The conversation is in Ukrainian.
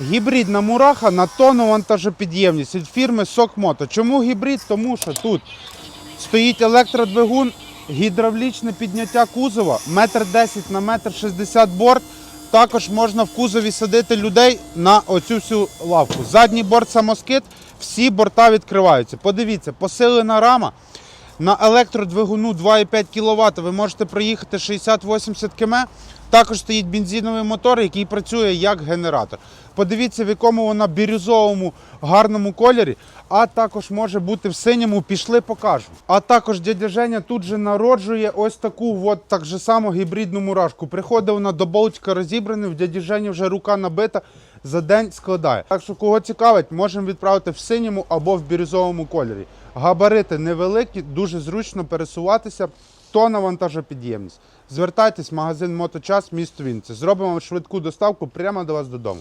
Гібридна мураха на тонну вантажопідємність від фірми Сокмото. Чому гібрид? Тому що тут стоїть електродвигун, гідравлічне підняття кузова, метр 10 на метр 60 борт. Також можна в кузові садити людей на оцю всю лавку. Задній борт самоскид, всі борта відкриваються. Подивіться, посилена рама. На електродвигуну 2,5 кВт ви можете проїхати 60-80 км. Також стоїть бензиновий мотор, який працює як генератор. Подивіться, в якому вона бірюзовому гарному кольорі, а також може бути в синьому. Пішли, покажу. А також дядя Женя тут же народжує ось таку от так же само гібридну мурашку. Приходить вона до болтика розібраний, в дяді Жені вже рука набита, за день складає. Так що, кого цікавить, можемо відправити в синьому або в бірюзовому кольорі. Габарити невеликі, дуже зручно пересуватися. Тонна вантажопідємність. Звертайтесь в магазин Моточас, місто Вінці. Зробимо швидку доставку прямо до вас додому.